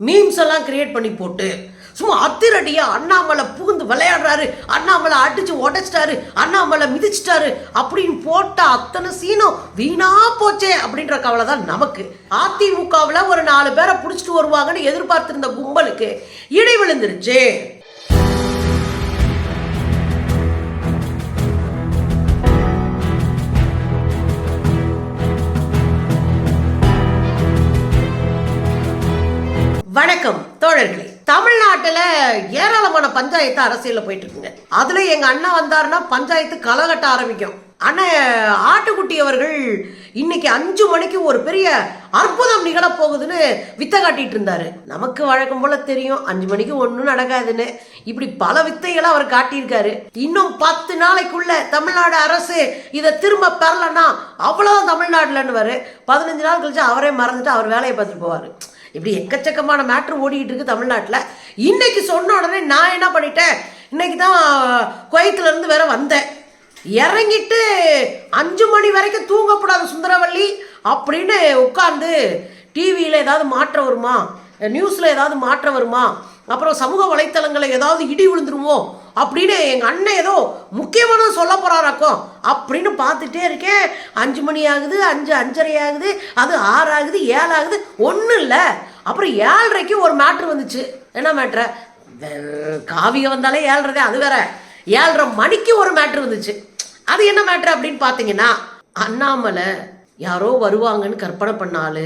Memes எல்லாம் create பண்ணி போட்டு சும்மா அத்திரடியாக அண்ணாமலை புகுந்து விளையாடுறாரு அண்ணாமலை அடிச்சு உடைச்சிட்டாரு அண்ணாமலை மிதிச்சிட்டாரு அப்படின்னு போட்ட அத்தனை சீனும் வீணா போச்சே அப்படின்ற கவலை தான் நமக்கு. அதிமுகவில் ஒரு நாலு பேரை பிடிச்சிட்டு வருவாங்கன்னு எதிர்பார்த்துருந்த கும்பலுக்கு இடி தோழர்களே தமிழ்நாட்டில் ஏராளமான பஞ்சாயத்து அரசியலில் போயிட்டு இருக்குங்க அதுல எங்க அண்ணா வந்தாருன்னா பஞ்சாயத்து களைகட்ட ஆரம்பிக்கும். ஆனால் ஆட்டுக்குட்டி அவர்கள் இன்னைக்கு அஞ்சு மணிக்கு ஒரு பெரிய அற்புதம் நிகழ போகுதுன்னு வித்த காட்டிட்டு இருந்தாரு நமக்கு வழக்கம் போல தெரியும். அஞ்சு மணிக்கு ஒன்றும் நடக்காதுன்னு. இப்படி பல வித்தைகளை அவர் காட்டியிருக்காரு. இன்னும் பத்து நாளைக்குள்ள தமிழ்நாடு அரசு இதை திரும்ப பெறலன்னா அவ்வளவுதான் தமிழ்நாடுலன்னு வரு பதினஞ்சு நாள் கழிச்சு அவரே மறந்துட்டு அவர் வேலையை பார்த்துட்டு போவாரு. இப்படி எக்கச்சக்கமான மேட்ரு ஓடிக்கிட்டு இருக்கு தமிழ்நாட்டில். இன்னைக்கு சொன்ன உடனே நான் என்ன பண்ணிட்டேன்? இன்னைக்கு தான் குவைத்துலேருந்து வேற வந்தேன். இறங்கிட்டு அஞ்சு மணி வரைக்கும் தூங்கக்கூடாது சுந்தரவல்லி அப்படின்னு உட்காந்து டிவியில் ஏதாவது மாற்றம் வருமா? நியூஸில் ஏதாவது மாற்றம் வருமா? அப்புறம் சமூக வலைத்தளங்களில் ஏதாவது இடி விழுந்துருவோம் அப்படின்னு எங்கள் அண்ணன் ஏதோ முக்கியமானது சொல்ல போகிறாராக்கும் அப்படின்னு பார்த்துட்டே இருக்கேன். அஞ்சு மணி ஆகுது அஞ்சு அஞ்சரை ஆகுது அது ஆறு ஆகுது ஏழு ஆகுது ஒன்றும் இல்லை. அப்புறம் ஏழரைக்கு ஒரு மேட்ரு வந்துச்சு. என்ன மேட்ரு காவியம் வந்தாலே ஏழ்றதே அது வேற. ஏழரை மணிக்கு ஒரு மேட்ரு வந்துச்சு. அது என்ன மேட்ரு அப்படின்னு பார்த்தீங்கன்னா அண்ணாமலை யாரோ வருவாங்கன்னு கற்பனை பண்ணாலு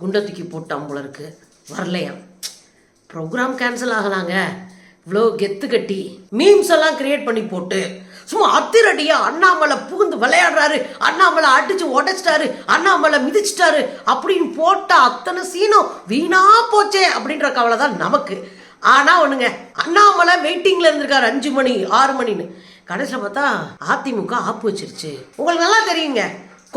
குண்டை தூக்கி போட்டான் போல இருக்கு வரலையாம். ப்ரோக்ராம் கேன்சல் ஆகலாங்க. இவ்வளோ கெத்து கட்டி மீம்ஸ் எல்லாம் கிரியேட் பண்ணி போட்டு சும்மா அத்திரடியா அண்ணாமலை புகுந்து விளையாடுறாரு அண்ணாமலை அடிச்சு உடைச்சிட்டாரு அண்ணாமலை மிதிச்சிட்டாரு அப்படின்னு போட்ட அத்தனை சீனும் வீணா போச்சே அப்படின்ற கவலை தான் நமக்கு. ஆனா ஒண்ணுங்க அண்ணாமலை வெயிட்டிங்ல இருந்திருக்காரு அஞ்சு மணி ஆறு மணின்னு. கடைசியில் பார்த்தா அதிமுக ஆப்பு வச்சிருச்சு. உங்களுக்கு நல்லா தெரியுங்க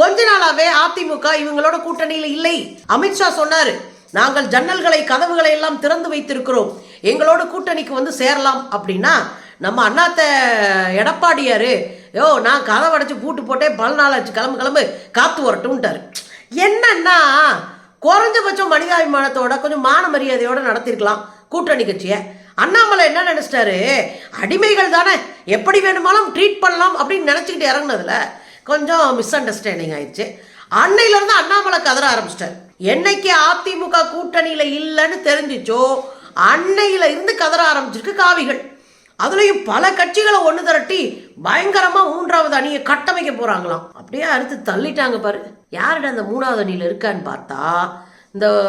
கொஞ்ச நாளாவே அதிமுக இவங்களோட கூட்டணியில இல்லை. அமித்ஷா சொன்னாரு நாங்கள் ஜன்னல்களை கதவுகளை எல்லாம் திறந்து வைத்திருக்கிறோம். எங்களோட கூட்டணிக்கு வந்து சேரலாம் அப்படின்னா நம்ம அண்ணாத்த எடப்பாடியாரு யோ நான் கதை அடைச்சி பூட்டு போட்டே பல நாள் ஆச்சு கிளம்பு கிளம்பு காத்து வரட்டும்ட்டாரு என்னன்னா குறைஞ்சபட்சம் மனிதாபிமானத்தோட கொஞ்சம் மான மரியாதையோடு நடத்திருக்கலாம் கூட்டணி கட்சியை. அண்ணாமலை என்ன நினச்சிட்டாரு? அடிமைகள் தானே எப்படி வேணுமாலும் ட்ரீட் பண்ணலாம் அப்படின்னு நினச்சிக்கிட்டு இறங்குனதுல கொஞ்சம் மிஸ் அண்டர்ஸ்டாண்டிங் ஆயிடுச்சு. அன்னையிலேருந்து அண்ணாமலை கதற ஆரம்பிச்சிட்டாரு. என்னைக்கு அதிமுக கூட்டணியில் இல்லைன்னு தெரிஞ்சிச்சோ அன்னையில இருந்து கதற ஆரம்பிச்சிருக்கு காவிகள். அதுலயும் பல கட்சிகளை ஒன்று திரட்டி பயங்கரமா மூன்றாவது அணியை கட்டமைக்க போறாங்களாம். அப்படியே அறுத்து தள்ளிட்டாங்க பாரு. யாருட அந்த மூணாவது அணியில் இருக்கான்னு பார்த்தா இந்த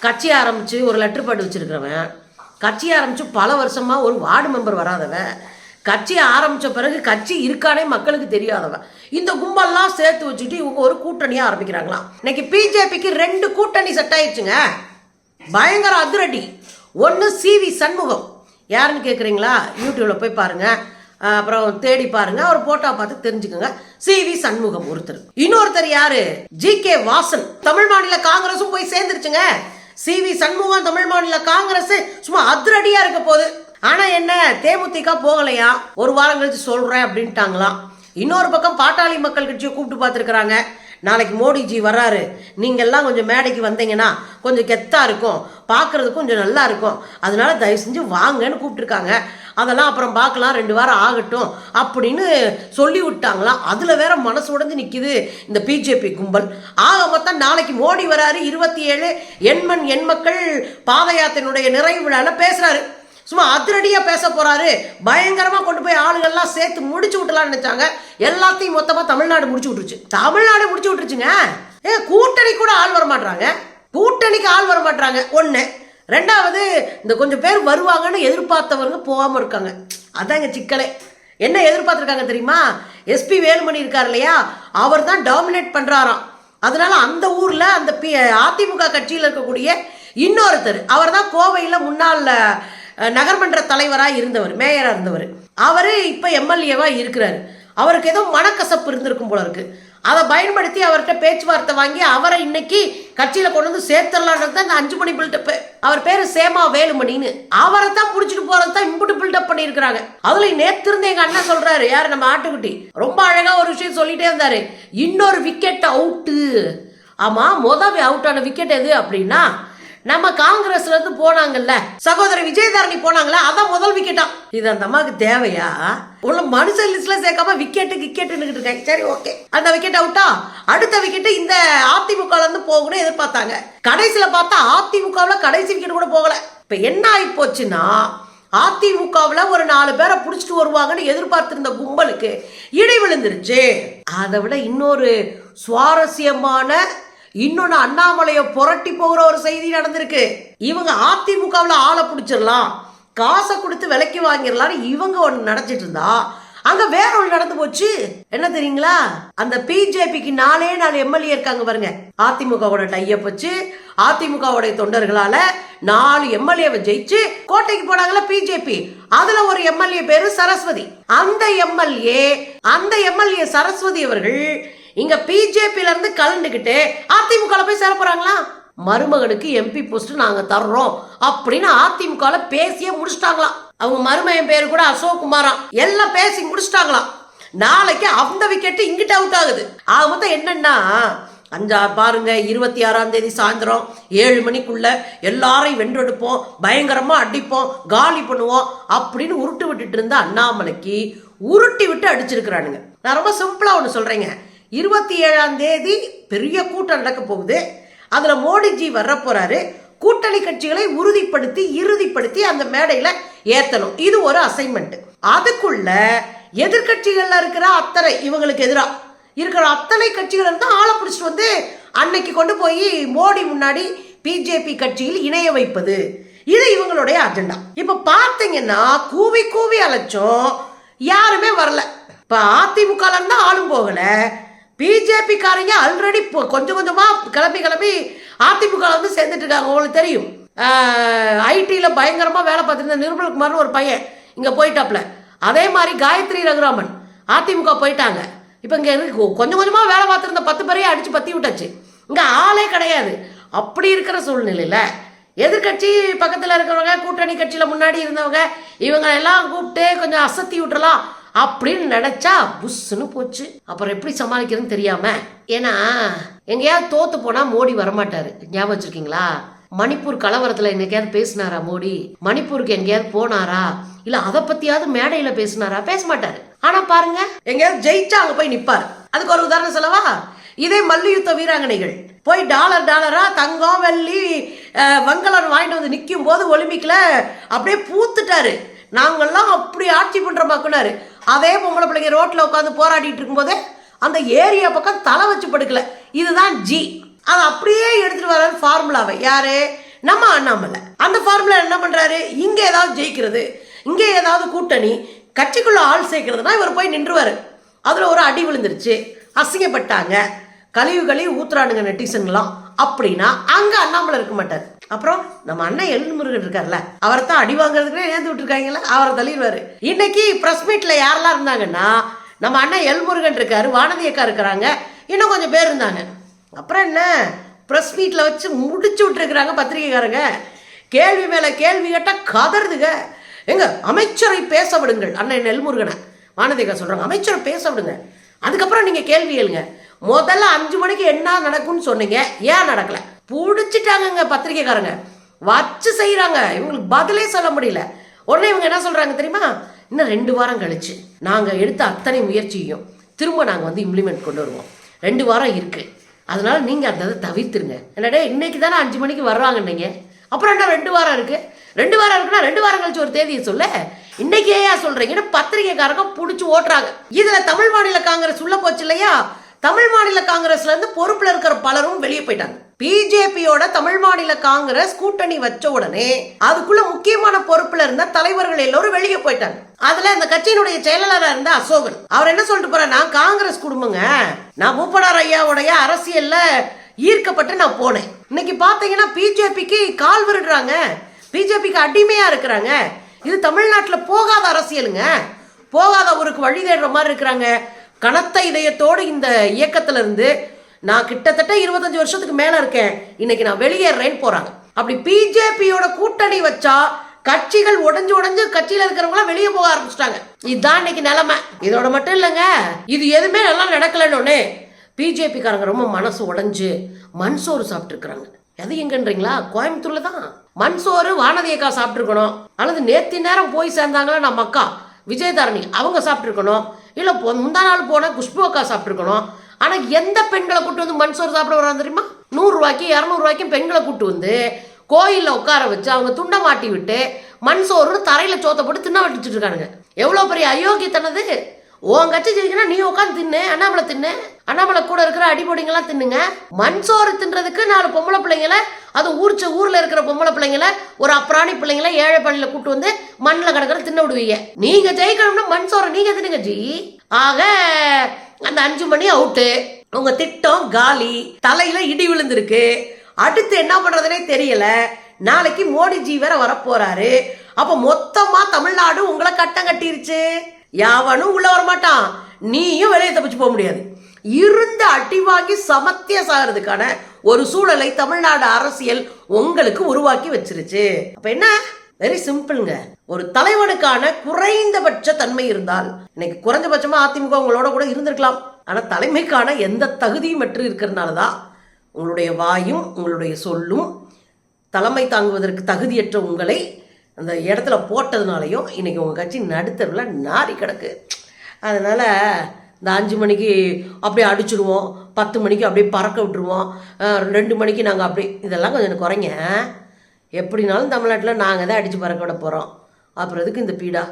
கட்சி ஆரம்பிச்சு ஒரு லெட்டர் பாட்டு வச்சிருக்கிறவன். கட்சி ஆரம்பிச்சு பல வருஷமா ஒரு வார்டு மெம்பர் வராதவன். கட்சி ஆரம்பிச்ச பிறகு கட்சி இருக்கானே மக்களுக்கு தெரியாதவன். இந்த கும்பல்லாம் சேர்த்து வச்சுட்டு இவங்க ஒரு கூட்டணியா ஆரம்பிக்கிறாங்களாம். இன்னைக்கு பிஜேபிக்கு ரெண்டு கூட்டணி செட் ஆயிடுச்சுங்க. பயங்கர அதிரடி. ஒன்று சிவி சண்முகம். யாருன்னு கேட்குறீங்களா யூடியூப்பில் போய் பாருங்கள் அப்புறம் தேடி பாருங்க. அவர் போட்டோ பார்த்து தெரிஞ்சுக்கோங்க. சிவி சண்முகம் ஒருத்தர். இன்னொருத்தர் யாரு? G K Vasan. தமிழ் மாநில காங்கிரஸும் போய் சேர்ந்துருச்சுங்க. சிவி சண்முகம் தமிழ் மாநில காங்கிரஸ். சும்மா அதிரடியா இருக்க போகுது. ஆனா என்ன? தேமுதிக போகலையா? ஒரு வாரம் கழிச்சு சொல்றேன் அப்படின்ட்டாங்களாம். இன்னொரு பக்கம் பாட்டாளி மக்கள் கட்சியை கூப்பிட்டு பார்த்துருக்குறாங்க. நாளைக்கு மோடிஜி வர்றாரு. நீங்கள்லாம் கொஞ்சம் மேடைக்கு வந்தீங்கன்னா கொஞ்சம் கெத்தாக இருக்கும். பார்க்குறதுக்கும் கொஞ்சம் நல்லா இருக்கும். அதனால தயவு செஞ்சு வாங்கன்னு கூப்பிட்டுருக்காங்க. அதெல்லாம் அப்புறம் பார்க்கலாம். ரெண்டு வாரம் ஆகட்டும் அப்படின்னு சொல்லி விட்டாங்களாம். அதில் வேற மனசு உடைஞ்சு நிற்கிது இந்த பிஜேபி கும்பல். ஆக மொத்தம் நாளைக்கு மோடி வராரு. இருபத்தி ஏழு எண்மண் எண்மக்கள் பாத யாத்திரையினுடைய நிறைவு விழாவில் பேசுகிறாரு சும்மா அதிரடியாக பேச போகிறாரு பயங்கரமாக கொண்டு போய் ஆளுகள்லாம் சேர்த்து முடிச்சு விட்டலாம்னு நினச்சாங்க எல்லாத்தையும் மொத்தமாக தமிழ்நாடு முடிச்சு விட்டுருச்சு தமிழ்நாடு முடிச்சு விட்டுருச்சுங்க ஏ கூட்டணி கூட ஆள் வர மாட்டாங்க கூட்டணிக்கு ஆள் வர மாட்டாங்க ஒன்று ரெண்டாவது இந்த கொஞ்சம் பேர் வருவாங்கன்னு எதிர்பார்த்தவங்க போகாமல் இருக்காங்க அதாங்க சிக்கலே என்ன எதிர்பார்த்துருக்காங்க தெரியுமா எஸ்பி வேலுமணி இருக்கார் இல்லையா அவர் தான் டாமினேட் பண்ணுறாராம் அதனால அந்த ஊரில் அந்த பி அதிமுக கட்சியில் இருக்கக்கூடிய இன்னொருத்தர் அவர் தான் கோவையில் முன்னாள் நகர்மன்ற தலைவராக இருந்தவர் மேயராக இருந்தவர். அவர் இப்போ எம்எல்ஏவாக இருக்கிறார். அவருக்கு ஏதோ மனக்கசப்பு இருந்திருக்கும் போல இருக்கு. அதை பயன்படுத்தி அவர்கிட்ட பேச்சுவார்த்தை வாங்கி அவரை இன்னைக்கு கட்சியில் கொண்டு வந்து சேர்த்துடலான்றது தான் இந்த அஞ்சு மணி பில்டப் அவர் பேர் சேமா வேலுமணின்னு. அவரை தான் பிடிச்சிட்டு போறது தான் இம்புட்டு பில்டப் பண்ணியிருக்கிறாங்க. அதுல நேத்து இருந்து எங்க அண்ணன் சொல்றாரு யார் நம்ம ஆட்டுக்குட்டி? ரொம்ப அழகா ஒரு விஷயம் சொல்லிட்டே இருந்தாரு. இன்னொரு விக்கெட் அவுட்டு ஆமா மொதல் அவுட் ஆன விக்கெட் எது அப்படின்னா நம்ம காங்கிரஸ்ல இருந்து போனாங்கல்ல சகோதரி விஜயதாரணி போனாங்களே? அதான் முதல் விக்கெட்டா இது அந்த அம்மாவுக்கு தேவையா? உள்ள மனுஷன் லிஸ்ட்ல சேர்க்காம விக்கெட்டு கிக்கெட்டுன்னு இருக்காங்க. சரி ஓகே அந்த விக்கெட் அவுட்டா அடுத்த விக்கெட்டு இந்த அதிமுக இருந்து போகணும்னு எதிர்பார்த்தாங்க. கடைசியில பார்த்தா அதிமுகவுல கடைசி விக்கெட் கூட போகல. இப்ப என்ன ஆகி போச்சுன்னா அதிமுகவில் ஒரு நாலு பேரை பிடிச்சிட்டு வருவாங்கன்னு எதிர்பார்த்திருந்த கும்பலுக்கு இடை விழுந்துருச்சு அதை விட இன்னொரு சுவாரஸ்யமான இன்னொன்னு அண்ணாமலையை புரட்டி போகிற ஒரு செய்தி நடந்திருக்கு. இவங்க அதிமுகவில் ஆளை பிடிச்சிடலாம் காசை கொடுத்து விலைக்கு வாங்கிடலாம்னு இவங்க ஒன்று நடத்திட்டு இருந்தா அங்க வேற ஒன்று நடந்து போச்சு. என்ன தெரியுங்களா? அந்த பிஜேபிக்கு நாலே நாலு எம்எல்ஏ இருக்காங்க பாருங்க. அதிமுகவோட டையப் வச்சு அதிமுகவுடைய தொண்டர்களால நாலு எம்எல்ஏவை ஜெயிச்சு கோட்டைக்கு போனாங்கல்ல பிஜேபி. அதுல ஒரு எம்எல்ஏ பேரு சரஸ்வதி. அந்த எம்எல்ஏ அந்த எம்எல்ஏ சரஸ்வதி அவர்கள் இங்க பிஜேபியில இருந்து கலந்துக்கிட்டு அதிமுக போய் சேர போறாங்களா? மருமகனுக்கு எம்பி போஸ்ட் நாங்க தர்றோம் அப்படின்னு அதிமுக பேசியே முடிச்சிட்டாங்களாம் அவங்க மருமையன் பேரு கூட அசோக் குமாராம் எல்லாம் பேசி முடிச்சிட்டாங்களாம் நாளைக்கு அந்த விக்கெட்டு இங்கிட்ட அவுட் ஆகுது. ஆக மொத்தம் என்னன்னா அஞ்சா பாருங்க இருபத்தி ஆறாம் தேதி சாயந்தரம் ஏழு மணிக்குள்ள எல்லாரையும் வென்றெடுப்போம் பயங்கரமா அடிப்போம் காலி பண்ணுவோம் அப்படின்னு உருட்டு விட்டுட்டு இருந்த அண்ணாமலைக்கு உருட்டி விட்டு அடிச்சிருக்கிறானுங்க. நான் ரொம்ப சிம்பிளா ஒன்று சொல்றேங்க. இருபத்தி ஏழாம் தேதி பெரிய கூட்டம் நடக்க போகுது. அதில் மோடிஜி வர்ற கூட்டணி கட்சிகளை உறுதிப்படுத்தி இறுதிப்படுத்தி அந்த மேடையில் ஏற்றணும் இது ஒரு அசைன்மெண்ட் அதுக்குள்ள எதிர்கட்சிகளில் இருக்கிற அத்தனை இவங்களுக்கு எதிராக இருக்கிற அத்தனை கட்சிகள் இருந்தால் ஆளை பிடிச்சிட்டு வந்து அன்னைக்கு கொண்டு போய் மோடி முன்னாடி பிஜேபி கட்சியில் இணைய வைப்பது. இது இவங்களுடைய அஜெண்டா இப்போ பார்த்தீங்கன்னா கூவி கூவி அழைச்சோம் யாருமே வரல. இப்போ அதிமுக இருந்து ஆளும் போகலை. பிஜேபி காரங்க ஆல்ரெடி கொஞ்சம் கொஞ்சமா கிளம்பி கிளம்பி அதிமுக வந்து சேர்ந்துட்டு இருக்காங்க உங்களுக்கு தெரியும். ஐடியில் பயங்கரமாக வேலை பார்த்துருந்த நிர்மல்குமார்னு ஒரு பையன் இங்கே போயிட்டாப்ல. அதே மாதிரி காயத்ரி ரகுராமன் அதிமுக போயிட்டாங்க. இப்போ இங்கே கொஞ்சம் கொஞ்சமாக வேலை பார்த்துருந்த பத்து பேரையும் அடித்து பற்றி விட்டாச்சு. இங்கே ஆளே கிடையாது. அப்படி இருக்கிற சூழ்நிலையில் எதிர்கட்சி பக்கத்தில் இருக்கிறவங்க கூட்டணி கட்சியில் முன்னாடி இருந்தவங்க இவங்க எல்லாம் கூப்பிட்டு கொஞ்சம் அசத்தி விட்டுலாம் அப்படின்னு நினைச்சா புஷ்ஷுன்னு போச்சு. அப்புறம் எப்படி சமாளிக்கிறதுன்னு தெரியாம ஏன்னா எங்கேயாவது தோத்து போனா மோடி வரமாட்டாரு. ஞாபகம் வச்சிருக்கீங்களா? மணிப்பூர் கலவரத்துல என்னைக்காவது பேசினாரா மோடி? மணிப்பூருக்கு எங்கேயாவது போனாரா? இல்ல அதை பத்தியாவது மேடையில பேசினாரா? பேச மாட்டாரு. ஆனா பாருங்க எங்கேயாவது ஜெயிச்சா அங்க போய் நிப்பாரு. அதுக்கு ஒரு உதாரணம் சொல்லவா? இதே மல்யுத்த வீராங்கனைகள். போய் டாலர் டாலரா தங்கம் வெள்ளி அஹ், வாங்கிட்டு வந்து நிற்கும் போது ஒலிம்பிக்ல அப்படியே பூத்துட்டாரு. நாங்கள்லாம் அப்படி ஆட்சி பண்ணுற மக்கனாரு அதே பொம்பளை பிள்ளைங்க ரோட்டில் உட்காந்து போராடிட்டு இருக்கும்போது அந்த ஏரியா பக்கம் தலை வச்சு படுக்கல. இதுதான் ஜி அதை அப்படியே எடுத்துட்டு வர்றாரு ஃபார்முலாவை யாரு? நம்ம அண்ணாமலை. அந்த ஃபார்முலா என்ன பண்ணுறாரு இங்கே ஏதாவது ஜெயிக்கிறது இங்கே ஏதாவது கூட்டணி கட்சிக்குள்ளே ஆள் சேர்க்கறதுனா இவர் போய் நின்றுவார். அதில் ஒரு அடி விழுந்துருச்சு. அசிங்கப்பட்டாங்க. கழிவு கழிவு ஊத்துறானுங்க நெட்டிசன்களாம் அப்படின்னா அங்கே அண்ணாமலை இருக்க மாட்டார். அப்புறம் நம்ம அண்ணன் எல்முருகன் இருக்கார்ல அவரை தான் அடி வாங்குறதுக்குன்னு ஏந்து விட்டுருக்காங்களா அவரை தள்ளிடுவாரு. இன்னைக்கு பிரஸ் மீட்ல யாரெல்லாம் இருந்தாங்கன்னா நம்ம அண்ணன் எல்முருகன் இருக்காரு வானதி அக்கா இருக்கிறாங்க இன்னும் கொஞ்சம் பேர் இருந்தாங்க. அப்புறம் என்ன? பிரஸ் மீட்ல வச்சு முடிச்சு விட்டுருக்குறாங்க பத்திரிகைக்காரங்க. கேள்வி மேல கேள்வி கேட்டால் கதறுதுங்க எங்க அமைச்சரை பேச விடுங்கள் அண்ணன் நெல்முருகனை வானதிகா சொல்றாங்க அமைச்சரை பேச விடுங்க. அதுக்கப்புறம் நீங்க கேள்வி எழுங்க முதல்ல அஞ்சு மணிக்கு என்ன நடக்கும்னு சொன்னீங்க ஏன் நடக்கலை? பிடிச்சிட்டாங்கங்க பத்திரிக்கைக்காரங்க. வச்சு செய்கிறாங்க இவங்களுக்கு பதிலே சொல்ல முடியல. உடனே இவங்க என்ன சொல்கிறாங்க தெரியுமா? இன்னும் ரெண்டு வாரம் கழிச்சு நாங்கள் எடுத்த அத்தனை முயற்சியும் திரும்ப நாங்கள் வந்து இம்ப்ளிமெண்ட் கொண்டு வருவோம். ரெண்டு வாரம் இருக்குது அதனால் நீங்கள் அந்த இதை தவிர்த்துருங்க. என்னடே இன்னைக்கு தானே அஞ்சு மணிக்கு வர்றாங்க அப்புறம் என்ன ரெண்டு வாரம் இருக்குது ரெண்டு வாரம் இருக்குன்னா ரெண்டு வாரம் கழிச்சு ஒரு தேதியை சொல்ல. இன்னைக்கு ஏன் சொல்றீங்கன்னு பத்திரிகைக்காரங்க பிடிச்சி ஓட்டுறாங்க. இதில் தமிழ் மாநில காங்கிரஸ் உள்ள போச்சு இல்லையா? தமிழ் மாநில காங்கிரஸ்லேருந்து பொறுப்பில் இருக்கிற பலரும் வெளியே போயிட்டாங்க. பிஜேபியோட தமிழ் மாநில காங்கிரஸ் கூட்டணி வச்ச உடனே அதுக்குள்ள முக்கியமான பொறுப்புல இருந்த தலைவர்கள் எல்லோரும் வெளியே போயிட்டாங்க. அதுல இந்த கட்சியினுடைய செயலாளராக இருந்த அசோகன். அவர் என்ன சொல்லிட்டு போறார்? நான் காங்கிரஸ் குடும்பங்க. நான் மூப்பனார் ஐயாவுடைய அரசியல்ல ஈர்க்கப்பட்டு நான் போனேன். இன்னைக்கு பாத்தீங்கன்னா பிஜேபிக்கு கால் விடுறாங்க பிஜேபிக்கு அடிமையா இருக்கிறாங்க. இது தமிழ்நாட்டுல போகாத அரசியலுங்க. போகாத ஊருக்கு வழி தேடுற மாதிரி இருக்கிறாங்க. கனத்த இதயத்தோடு இந்த இயக்கத்துல இருந்து நான் கிட்டத்தட்ட இருபத்தஞ்சு வருஷத்துக்கு மேல இருக்கேன். இன்னைக்கு நான் வெளியேறேன்னு போறாங்க. அப்படி பிஜேபியோட கூட்டணி வச்சா கட்சிகள் உடஞ்சு உடஞ்சு கட்சியில இருக்கிறவங்களாம் வெளியே போக ஆரம்பிச்சிட்டாங்க. இதுதான் இன்னைக்கு நிலைமை. இதோட மட்டும் இல்லைங்க. இது எதுவுமே நல்லா நடக்கலன்னு பிஜேபிக்காரங்க ரொம்ப மனசு உடஞ்சு மண் சோறு சாப்பிட்டுருக்குறாங்க. எது எங்கன்றீங்களா? கோயம்புத்தூர்ல தான். மண் சோறு வானதியக்கா சாப்பிட்ருக்கணும் அல்லது நேத்தி நேரம் போய் சேர்ந்தாங்களா நம்ம அக்கா? விஜயதாரணி அவங்க சாப்பிட்ருக்கணும் இல்லை முந்தா நாள் போன குஷ்பு அக்கா சாப்பிட்ருக்கணும் ஆனால் எந்த பெண்களை கூட்டு வந்து மண் சோறு சாப்பிட வராங்க தெரியுமா? நூறுரூவாய்க்கு இரநூறுவாய்க்கும் பெண்களை கூட்டு வந்து கோயிலில் உட்கார வச்சு அவங்க துண்டை மாட்டி விட்டு மண் சோறுன்னு தரையில் சோத்தை போட்டு தின்ன வச்சுட்டு இருக்கானுங்க. எவ்வளோ பெரிய அயோக்கியத்தனது உன் கட்சி ஜெயிக்கணும் நீ உட்காந்து தின்னு அண்ணாமலை தின்னு அண்ணாமலை கூட இருக்கிற அடிபொடிங்கெல்லாம் தின்னுங்க. மண் சோறு தின்றதுக்கு நாலு பொம்பளை பிள்ளைங்கள அது ஊர்ச்ச ஊரில் இருக்கிற பொம்பளை பிள்ளைங்கள ஒரு அப்புறாணி பிள்ளைங்கள ஏழை பள்ளியில் கூட்டு வந்து மண்ணில் கிடக்கிற தின்ன விடுவீங்க நீங்கள் ஜெயிக்கணும்னா மண் சோறை நீங்கள் தின்னுங்க ஜி. ஆக அந்த அஞ்சு மணி அவுட்டு உங்க திட்டம் காலி தலையில இடி விழுந்திருக்கு. அடுத்து என்ன பண்றதுனே தெரியல. நாளைக்கு மோடிஜி வேற வரப்போறாரு. அப்ப மொத்தமா தமிழ்நாடு உங்களை கட்டம் கட்டிருச்சு. யாவனும் உள்ள வரமாட்டான். நீயும் வெளியே தப்பிச்சு போக முடியாது. இருந்து அடி வாங்கி சமத்திய சாகிறதுக்கான ஒரு சூழலை தமிழ்நாடு அரசியல் உங்களுக்கு உருவாக்கி வச்சிருச்சு. அப்ப என்ன? வெரி சிம்பிள்ங்க ஒரு தலைவனுக்கான குறைந்தபட்ச தன்மை இருந்தால் இன்னைக்கு குறைஞ்சபட்சமா அதிமுக உங்களோட கூட இருந்திருக்கலாம். ஆனா தலைமைக்கான எந்த தகுதியும் பெற்று இருக்கிறதுனால தான் உங்களுடைய வாயும் உங்களுடைய சொல்லும் தலைமை தாங்குவதற்கு தகுதியற்ற உங்களை அந்த இடத்துல போட்டதுனாலையும் இன்னைக்கு உங்கள் கட்சி நடுத்தரில் நாரி கிடக்கு. அதனால் இந்த அஞ்சு மணிக்கு அப்படியே அடிச்சிடுவோம் பத்து மணிக்கு அப்படியே பறக்க விட்டுருவோம் ரெண்டு மணிக்கு நாங்கள் அப்படியே இதெல்லாம் கொஞ்சம் குறைங்க. எப்படினாலும் தமிழ்நாட்டில் நாங்கள் தான் அடித்து பறக்க விட போகிறோம் அப்புறம் எதுக்கு இந்த பீடா?